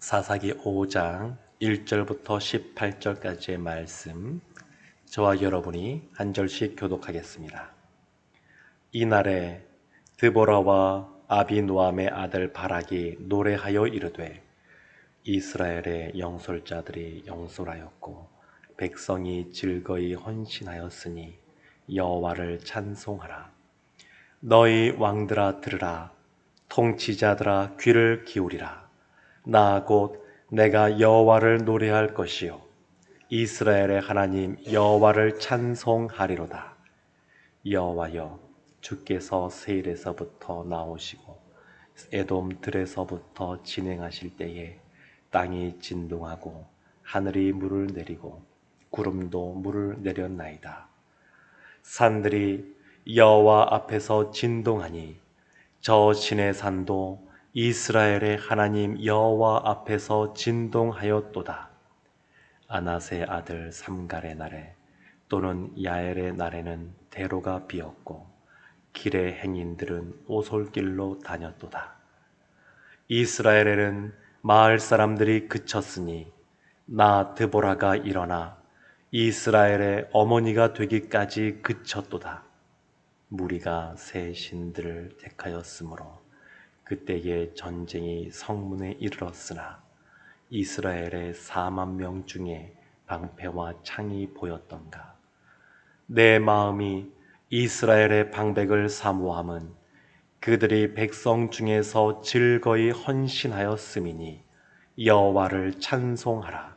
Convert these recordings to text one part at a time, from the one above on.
사사기 5장 1절부터 18절까지의 말씀 저와 여러분이 한 절씩 교독하겠습니다. 이날에 드보라와 아비노암의 아들 바락이 노래하여 이르되 이스라엘의 영솔자들이 영솔하였고 백성이 즐거이 헌신하였으니 여호와를 찬송하라. 너희 왕들아 들으라. 통치자들아 귀를 기울이라 나 곧 내가 여호와를 노래할 것이요 이스라엘의 하나님 여호와를 찬송하리로다 여호와여 주께서 세일에서부터 나오시고 에돔 들에서부터 진행하실 때에 땅이 진동하고 하늘이 물을 내리고 구름도 물을 내렸나이다. 산들이 여호와 앞에서 진동하니 저 신의 산도 이스라엘의 하나님 여호와 앞에서 진동하였도다. 아나세 아들 삼갈의 날에 또는 야엘의 날에는 대로가 비었고 길의 행인들은 오솔길로 다녔도다. 이스라엘에는 마을 사람들이 그쳤으니 나 드보라가 일어나 이스라엘의 어머니가 되기까지 그쳤도다. 무리가 새 신들을 택하였으므로 그때에 전쟁이 성문에 이르렀으나 이스라엘의 4만 명 중에 방패와 창이 보였던가. 내 마음이 이스라엘의 방백을 사모함은 그들이 백성 중에서 즐거이 헌신하였음이니 여호와를 찬송하라.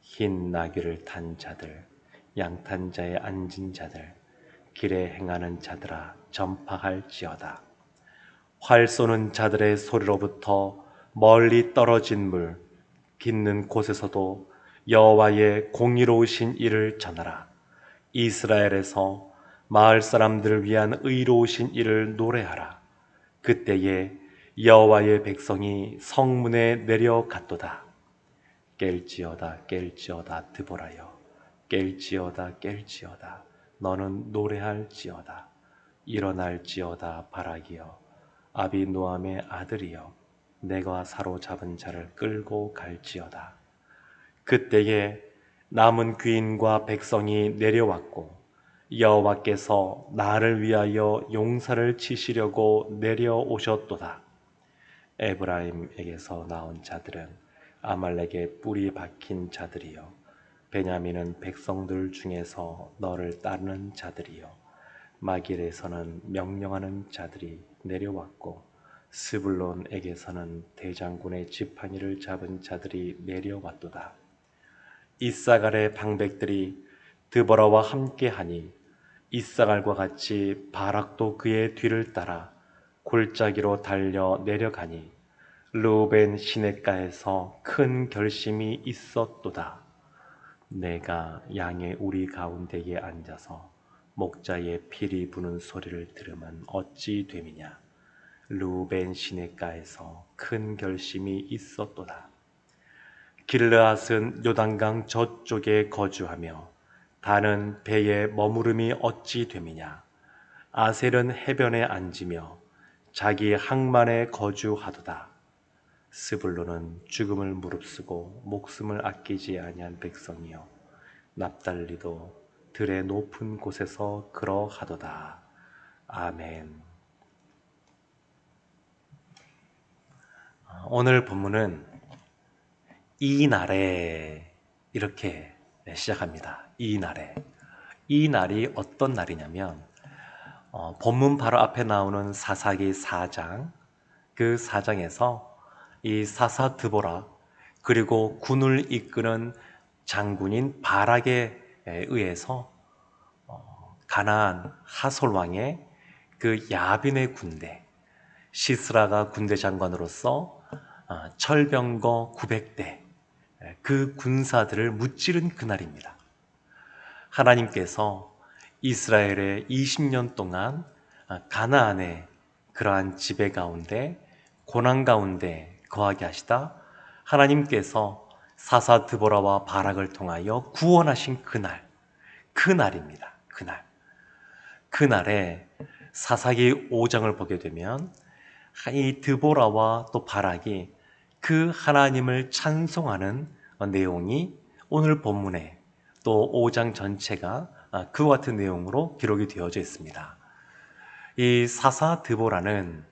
흰 나귀를 탄 자들 양탄자에 앉은 자들 길에 행하는 자들아 전파할지어다 활 쏘는 자들의 소리로부터 멀리 떨어진 물 깃는 곳에서도 여호와의 공의로우신 일을 전하라. 이스라엘에서 마을 사람들을 위한 의로우신 일을 노래하라. 그때에 여호와의 백성이 성문에 내려갔도다. 깰지어다 깰지어다 드보라여. 깰지어다 깰지어다. 너는 노래할지어다. 일어날지어다 바라기여 아비노함의 아들이여 내가 사로잡은 자를 끌고 갈지어다 그때에 남은 귀인과 백성이 내려왔고 여호와께서 나를 위하여 용사를 치시려고 내려오셨도다. 에브라임에게서 나온 자들은 아말렉의 뿌리 박힌 자들이요 베냐민은 백성들 중에서 너를 따르는 자들이요 마길에서는 명령하는 자들이 내려왔고 스불론에게서는 대장군의 지팡이를 잡은 자들이 내려왔도다. 이사갈의 방백들이 드보라와 함께하니 이사갈과 같이 바락도 그의 뒤를 따라 골짜기로 달려 내려가니 루벤 시냇가에서 큰 결심이 있었도다. 내가 양의 우리 가운데에 앉아서 목자의 피리 부는 소리를 들으면 어찌 됨이냐. 루벤 시냇가에서 큰 결심이 있었도다. 길르앗은 요단강 저쪽에 거주하며 다는 배에 머무름이 어찌 됨이냐 아셀은 해변에 앉으며 자기 항만에 거주하도다 스불로는 죽음을 무릅쓰고 목숨을 아끼지 아니한 백성이요 납달리도 들의 높은 곳에서 그러하도다 아멘 오늘 본문은 이 날에 이렇게 시작합니다. 이 날에. 이 날이 어떤 날이냐면, 어, 본문 바로 앞에 나오는 사사기 4장, 그 4장에서 이 사사 드보라, 그리고 군을 이끄는 장군인 바락에 의해서 어, 가나안 하솔 왕의 그 야빈의 군대, 시스라가 군대 장관으로서 어, 철병거 900대, 그 군사들을 무찌른 그날입니다. 하나님께서 이스라엘의 20년 동안 가나안의 그러한 지배 가운데 고난 가운데 거하게 하시다 하나님께서 사사 드보라와 바락을 통하여 구원하신 그날 그날입니다. 그날 그날에 사사기 5장을 보게 되면 이 드보라와 또 바락이 그 하나님을 찬송하는 어, 내용이 오늘 본문에 또 5장 전체가 아, 그와 같은 내용으로 기록이 되어져 있습니다. 이 사사 드보라는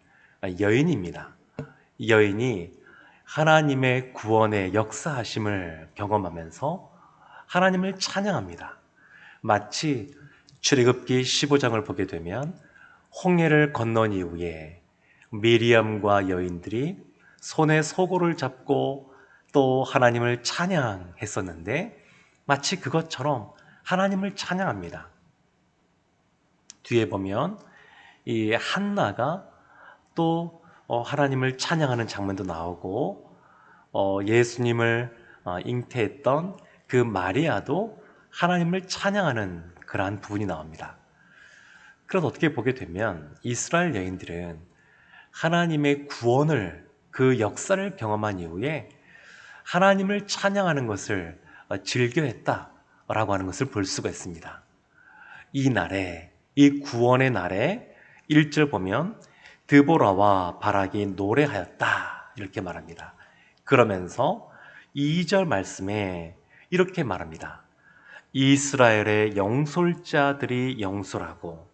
여인입니다. 이 여인이 하나님의 구원의 역사하심을 경험하면서 하나님을 찬양합니다. 마치 출애굽기 15장을 보게 되면 홍해를 건넌 이후에 미리암과 여인들이 손에 소고를 잡고 또 하나님을 찬양했었는데 마치 그것처럼 하나님을 찬양합니다. 뒤에 보면 이 한나가 또 어, 하나님을 찬양하는 장면도 나오고 어, 예수님을 어, 잉태했던 그 마리아도 하나님을 찬양하는 그러한 부분이 나옵니다. 그래서 어떻게 보게 되면 이스라엘 여인들은 하나님의 구원을 그 역사를 경험한 이후에 하나님을 찬양하는 것을 즐겨했다라고 하는 것을 볼 수가 있습니다. 이 날에 이 구원의 날에 1절 보면 드보라와 바락이 노래하였다 이렇게 말합니다. 그러면서 2절 말씀에 이렇게 말합니다. 이스라엘의 영솔자들이 영솔하고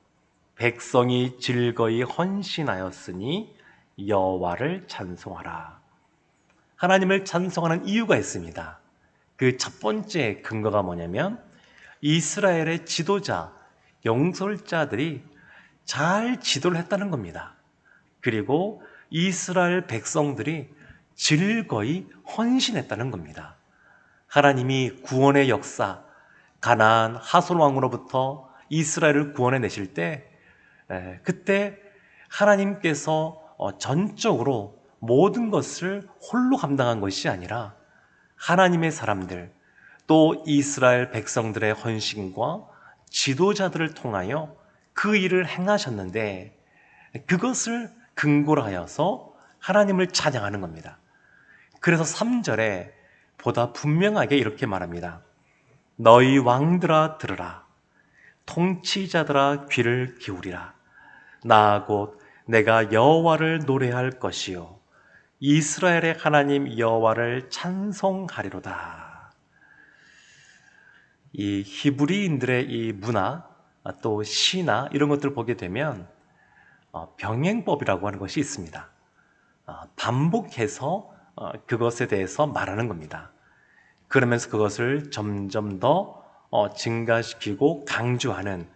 백성이 즐거이 헌신하였으니 여호와를 찬송하라. 하나님을 찬송하는 이유가 있습니다. 그 첫 번째 근거가 뭐냐면 이스라엘의 지도자, 영솔자들이 잘 지도를 했다는 겁니다. 그리고 이스라엘 백성들이 즐거이 헌신했다는 겁니다. 하나님이 구원의 역사, 가나안 하솔 왕으로부터 이스라엘을 구원해 내실 때 그때 하나님께서 어, 전적으로 모든 것을 홀로 감당한 것이 아니라 하나님의 사람들 또 이스라엘 백성들의 헌신과 지도자들을 통하여 그 일을 행하셨는데 그것을 근거로 하여서 하나님을 찬양하는 겁니다. 그래서 3절에 보다 분명하게 이렇게 말합니다. 너희 왕들아 들으라. 통치자들아 귀를 기울이라. 나 곧 내가 여호와를 노래할 것이요 이스라엘의 하나님 여호와를 찬송하리로다. 이 히브리인들의 이 문화 또 시나 이런 것들 을 보게 되면 어, 병행법이라고 하는 것이 있습니다. 어, 반복해서 어, 그것에 대해서 말하는 겁니다. 그러면서 그것을 점점 더 증가시키고 강조하는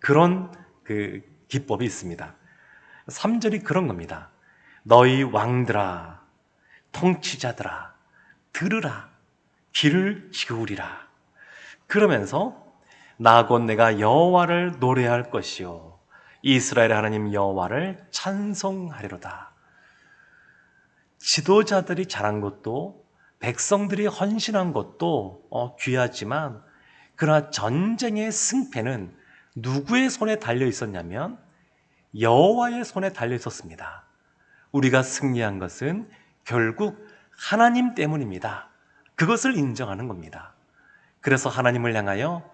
그런 그 기법이 있습니다. 3절이 그런 겁니다. 너희 왕들아, 통치자들아, 들으라, 귀를 기울이라. 그러면서 나곧 내가 여호와를 노래할 것이요 이스라엘 하나님 여호와를 찬송하리로다. 지도자들이 잘한 것도 백성들이 헌신한 것도 어, 귀하지만 그러나 전쟁의 승패는 누구의 손에 달려 있었냐면 여호와의 손에 달려 있었습니다. 우리가 승리한 것은 결국 하나님 때문입니다. 그것을 인정하는 겁니다. 그래서 하나님을 향하여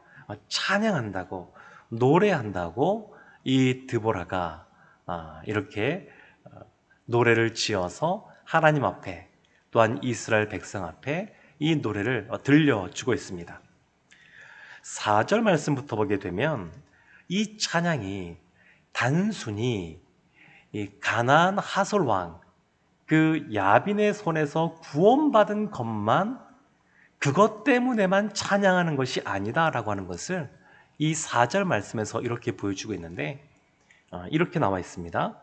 찬양한다고 노래한다고 이 드보라가 아, 이렇게 어, 노래를 지어서 하나님 앞에 또한 이스라엘 백성 앞에 이 노래를 어, 들려주고 있습니다. 4절 말씀부터 보게 되면 이 찬양이 단순히 가나안 하솔 왕그 야빈의 손에서 구원받은 것만 그것 때문에만 찬양하는 것이 아니다라고 하는 것을 이 4절 말씀에서 이렇게 보여주고 있는데 어, 이렇게 나와 있습니다.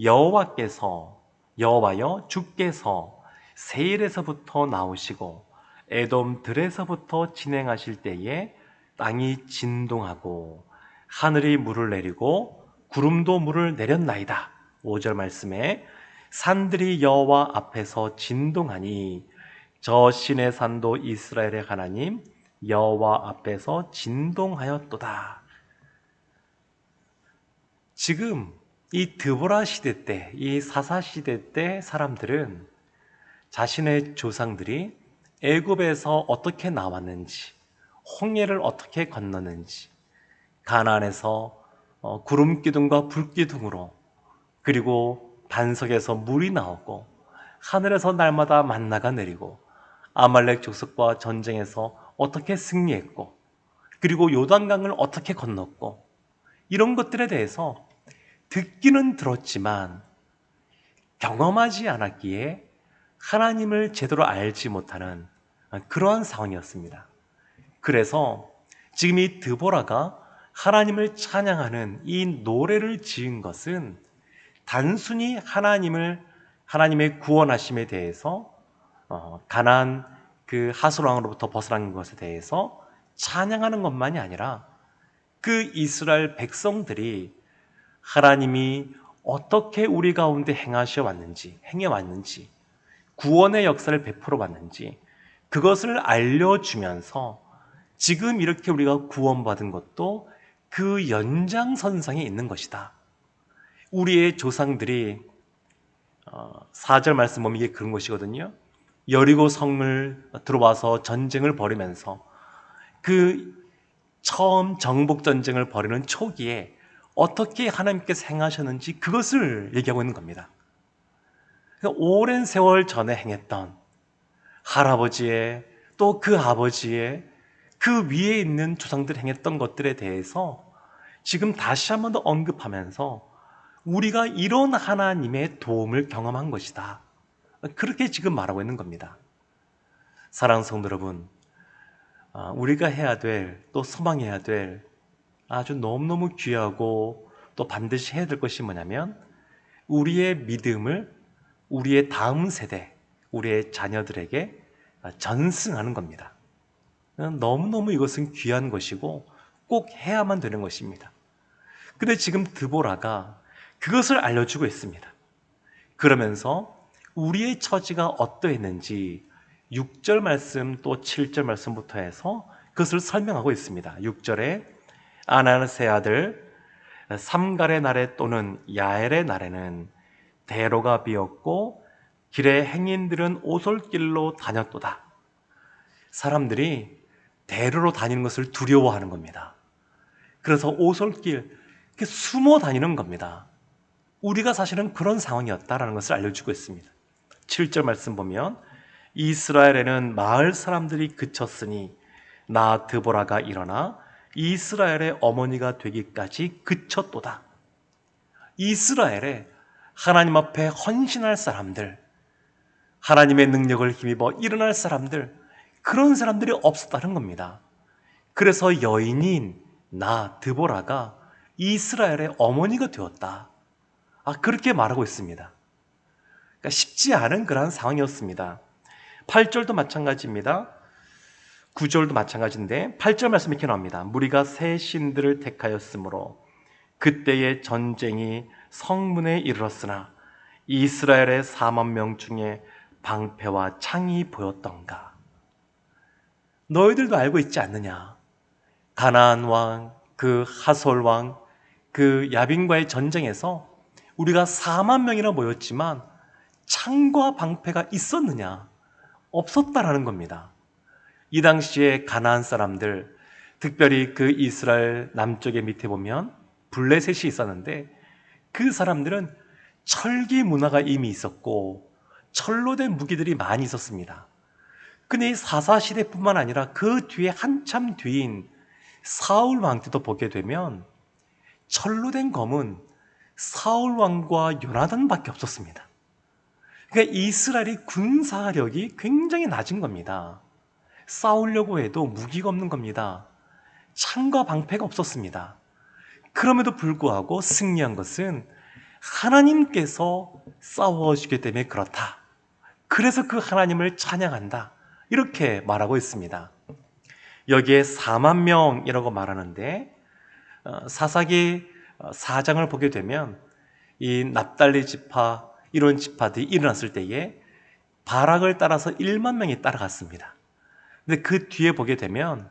여호와께서 여호와여 주께서 세일에서부터 나오시고 에돔 들에서부터 진행하실 때에 땅이 진동하고 하늘이 물을 내리고 구름도 물을 내렸나이다. 5절 말씀에 산들이 여호와 앞에서 진동하니 저 신의 산도 이스라엘의 하나님 여호와 앞에서 진동하였도다. 지금 이 드보라 시대 때, 이 사사 시대 때 사람들은 자신의 조상들이 애굽에서 어떻게 나왔는지, 홍해를 어떻게 건너는지, 가나안에서 어, 구름 기둥과 불 기둥으로 그리고 반석에서 물이 나오고 하늘에서 날마다 만나가 내리고 아말렉 족속과 전쟁에서 어떻게 승리했고 그리고 요단강을 어떻게 건넜고 이런 것들에 대해서 듣기는 들었지만 경험하지 않았기에 하나님을 제대로 알지 못하는 그러한 상황이었습니다. 그래서 지금 이 드보라가 하나님을 찬양하는 이 노래를 지은 것은 단순히 하나님을 하나님의 구원하심에 대해서 어, 가난 그 하수랑으로부터 벗어난 것에 대해서 찬양하는 것만이 아니라 그 이스라엘 백성들이 하나님이 어떻게 우리 가운데 행하셔 왔는지, 행해 왔는지, 구원의 역사를 베풀어 왔는지, 그것을 알려주면서 지금 이렇게 우리가 구원받은 것도 그 연장선상에 있는 것이다. 우리의 조상들이 4절 어, 말씀 보면 이게 그런 것이거든요. 여리고 성을 들어와서 전쟁을 벌이면서 그 처음 정복 전쟁을 벌이는 초기에 어떻게 하나님께서 행하셨는지 그것을 얘기하고 있는 겁니다. 그러니까 오랜 세월 전에 행했던 할아버지의 또 그 아버지의 그 위에 있는 조상들 행했던 것들에 대해서 지금 다시 한번 더 언급하면서 우리가 이런 하나님의 도움을 경험한 것이다. 그렇게 지금 말하고 있는 겁니다. 사랑하는 성도 여러분, 아, 우리가 해야 될, 또 소망해야 될 아주 너무너무 귀하고 또 반드시 해야 될 것이 뭐냐면 우리의 믿음을 우리의 다음 세대, 우리의 자녀들에게 전승하는 겁니다. 너무너무 이것은 귀한 것이고 꼭 해야만 되는 것입니다. 근데 지금 드보라가 그것을 알려주고 있습니다. 그러면서 우리의 처지가 어떠했는지 6절 말씀 또 7절 말씀부터 해서 그것을 설명하고 있습니다. 6절에 아나스의 아들 삼갈의 날에 또는 야엘의 날에는 대로가 비었고 길의 행인들은 오솔길로 다녔도다. 사람들이 대로로 다니는 것을 두려워하는 겁니다. 그래서 오솔길, 숨어 다니는 겁니다. 우리가 사실은 그런 상황이었다라는 것을 알려주고 있습니다. 7절 말씀 보면 이스라엘에는 마을 사람들이 그쳤으니 나 드보라가 일어나 이스라엘의 어머니가 되기까지 그쳤도다. 이스라엘에 하나님 앞에 헌신할 사람들, 하나님의 능력을 힘입어 일어날 사람들, 그런 사람들이 없었다는 겁니다. 그래서 여인인 나 드보라가 이스라엘의 어머니가 되었다. 아, 그렇게 말하고 있습니다. 그러니까 쉽지 않은 그러한 상황이었습니다. 8절도 마찬가지입니다. 9절도 마찬가지인데 8절 말씀 이렇게 나옵니다. 무리가 새 신들을 택하였으므로 그때의 전쟁이 성문에 이르렀으나 이스라엘의 4만 명 중에 방패와 창이 보였던가. 너희들도 알고 있지 않느냐? 가나안 왕, 그 하솔 왕, 그 야빈과의 전쟁에서 우리가 4만 명이나 모였지만 창과 방패가 있었느냐? 없었다라는 겁니다. 이 당시에 가나안 사람들, 특별히 그 이스라엘 남쪽의 밑에 보면 블레셋이 있었는데 그 사람들은 철기 문화가 이미 있었고 철로 된 무기들이 많이 있었습니다. 근데 이 사사 시대뿐만 아니라 그 뒤에 한참 뒤인 사울 왕 때도 보게 되면 철로 된 검은 사울 왕과 요나단밖에 없었습니다. 그러니까 이스라엘이 군사력이 굉장히 낮은 겁니다. 싸우려고 해도 무기가 없는 겁니다. 창과 방패가 없었습니다. 그럼에도 불구하고 승리한 것은 하나님께서 싸워주기 때문에 그렇다. 그래서 그 하나님을 찬양한다. 이렇게 말하고 있습니다. 여기에 4만 명이라고 말하는데 어, 사사기 4장을 어, 보게 되면 이 납달리 지파 이런 지파들이 일어났을 때에 바락을 따라서 1만 명이 따라갔습니다. 근데 그 뒤에 보게 되면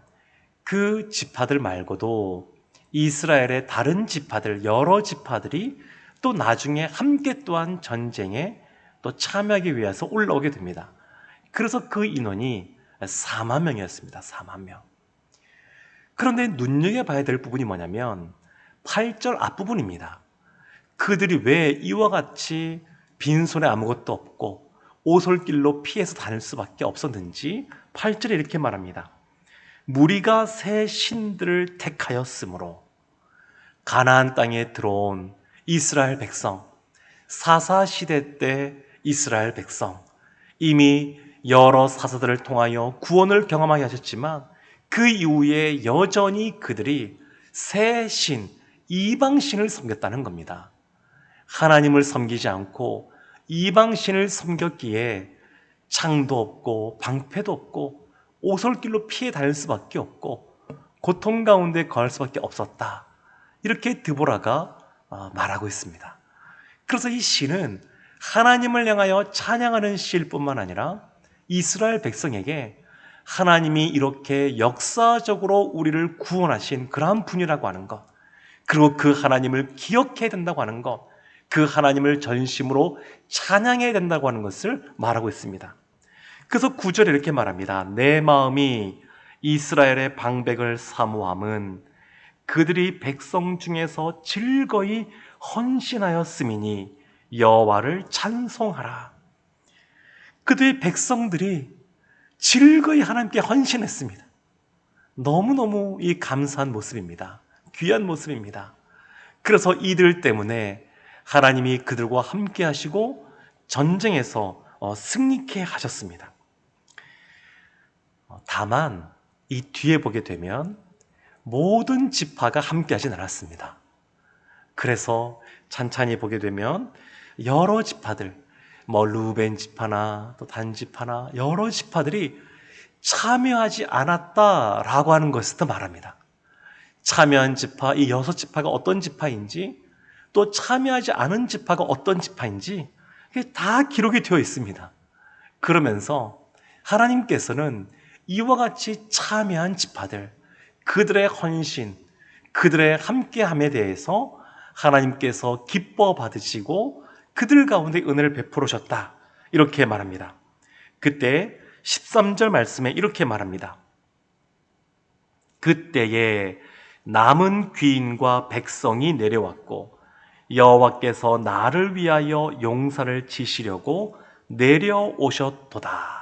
그 지파들 말고도 이스라엘의 다른 지파들, 여러 지파들이 또 나중에 함께 또한 전쟁에 또 참여하기 위해서 올라오게 됩니다. 그래서 그 인원이 4만 명이었습니다. 4만 명. 그런데 눈여겨봐야 될 부분이 뭐냐면 8절 앞부분입니다. 그들이 왜 이와 같이 빈손에 아무것도 없고 오솔길로 피해서 다닐 수밖에 없었는지 8절에 이렇게 말합니다. 무리가 새 신들을 택하였으므로 가나안 땅에 들어온 이스라엘 백성 사사 시대 때 이스라엘 백성 이미 여러 사사들을 통하여 구원을 경험하게 하셨지만 그 이후에 여전히 그들이 새 신, 이방신을 섬겼다는 겁니다. 하나님을 섬기지 않고 이방신을 섬겼기에 창도 없고 방패도 없고 오솔길로 피해 다닐 수밖에 없고 고통 가운데 거할 수밖에 없었다. 이렇게 드보라가 어, 말하고 있습니다. 그래서 이 시는 하나님을 향하여 찬양하는 시일 뿐만 아니라 이스라엘 백성에게 하나님이 이렇게 역사적으로 우리를 구원하신 그러한 분이라고 하는 것, 그리고 그 하나님을 기억해야 된다고 하는 것, 그 하나님을 전심으로 찬양해야 된다고 하는 것을 말하고 있습니다. 그래서 구절에 이렇게 말합니다. 내 마음이 이스라엘의 방백을 사모함은 그들이 백성 중에서 즐거이 헌신하였음이니 여호와를 찬송하라. 그들의 백성들이 즐거이 하나님께 헌신했습니다. 너무너무 이 감사한 모습입니다. 귀한 모습입니다. 그래서 이들 때문에 하나님이 그들과 함께 하시고 전쟁에서 어, 승리케 하셨습니다. 어, 다만 이 뒤에 보게 되면 모든 지파가 함께 하진 않았습니다. 그래서 찬찬히 보게 되면 여러 지파들, 뭐 루벤 지파나 또 단 지파나 여러 지파들이 참여하지 않았다라고 하는 것을 또 말합니다. 참여한 지파, 이 여섯 지파가 어떤 지파인지 또 참여하지 않은 지파가 어떤 지파인지 다 기록이 되어 있습니다. 그러면서 하나님께서는 이와 같이 참여한 지파들, 그들의 헌신, 그들의 함께함에 대해서 하나님께서 기뻐 받으시고 그들 가운데 은혜를 베풀으셨다. 이렇게 말합니다. 그때 13절 말씀에 이렇게 말합니다. 그때에 남은 귀인과 백성이 내려왔고 여호와께서 나를 위하여 용사를 지시려고 내려오셨도다.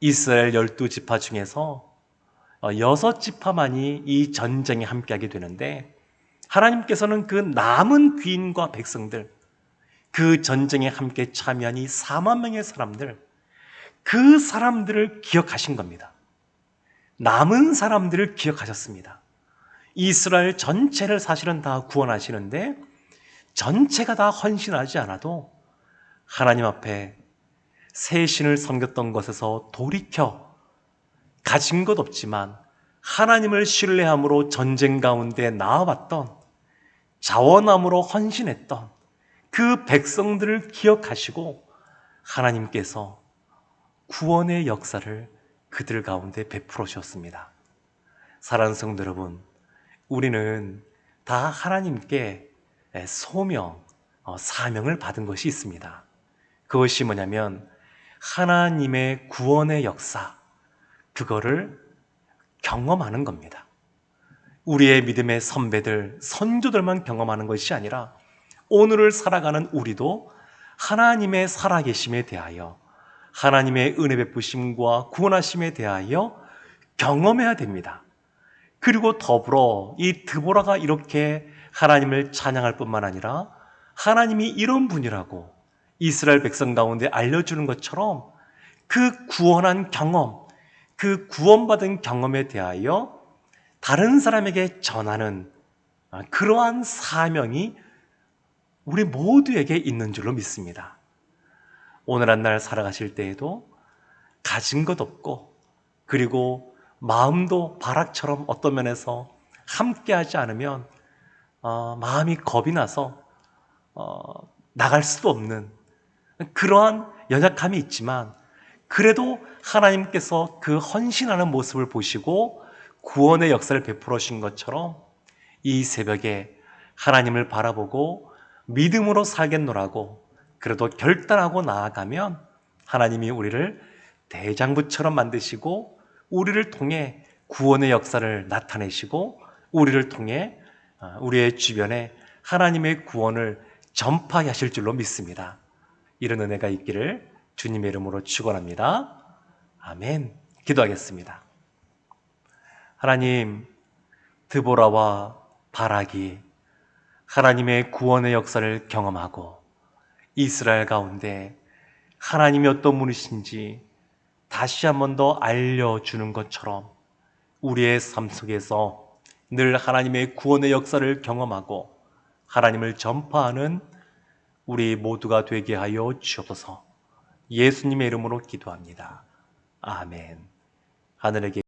이스라엘 열두 지파 중에서 어, 여섯 지파만이 이 전쟁에 함께하게 되는데 하나님께서는 그 남은 귀인과 백성들, 그 전쟁에 함께 참여한 이 4만 명의 사람들, 그 사람들을 기억하신 겁니다. 남은 사람들을 기억하셨습니다. 이스라엘 전체를 사실은 다 구원하시는데 전체가 다 헌신하지 않아도 하나님 앞에 새 신을 섬겼던 것에서 돌이켜 가진 것 없지만 하나님을 신뢰함으로 전쟁 가운데 나아왔던 자원함으로 헌신했던 그 백성들을 기억하시고 하나님께서 구원의 역사를 그들 가운데 베풀어 주셨습니다. 사랑하는 성도 여러분, 우리는 다 하나님께 소명, 어, 사명을 받은 것이 있습니다. 그것이 뭐냐면 하나님의 구원의 역사, 그거를 경험하는 겁니다. 우리의 믿음의 선배들, 선조들만 경험하는 것이 아니라 오늘을 살아가는 우리도 하나님의 살아계심에 대하여 하나님의 은혜 베푸심과 구원하심에 대하여 경험해야 됩니다. 그리고 더불어 이 드보라가 이렇게 하나님을 찬양할 뿐만 아니라 하나님이 이런 분이라고 이스라엘 백성 가운데 알려주는 것처럼 그 구원한 경험, 그 구원받은 경험에 대하여 다른 사람에게 전하는 그러한 사명이 우리 모두에게 있는 줄로 믿습니다. 오늘 한 날 살아가실 때에도 가진 것 없고 그리고 마음도 바락처럼 어떤 면에서 함께하지 않으면 어, 마음이 겁이 나서 어, 나갈 수도 없는 그러한 연약함이 있지만 그래도 하나님께서 그 헌신하는 모습을 보시고 구원의 역사를 베풀어 주신 것처럼 이 새벽에 하나님을 바라보고 믿음으로 살겠노라고 그래도 결단하고 나아가면 하나님이 우리를 대장부처럼 만드시고 우리를 통해 구원의 역사를 나타내시고 우리를 통해 어, 우리의 주변에 하나님의 구원을 전파하실 줄로 믿습니다. 이런 은혜가 있기를 주님의 이름으로 축원합니다. 아멘. 기도하겠습니다. 하나님, 드보라와 바락이 하나님의 구원의 역사를 경험하고 이스라엘 가운데 하나님이 어떤 분이신지 다시 한 번 더 알려주는 것처럼 우리의 삶 속에서 늘 하나님의 구원의 역사를 경험하고 하나님을 전파하는 우리 모두가 되게 하여 주옵소서 예수님의 이름으로 기도합니다. 아멘. 하늘에게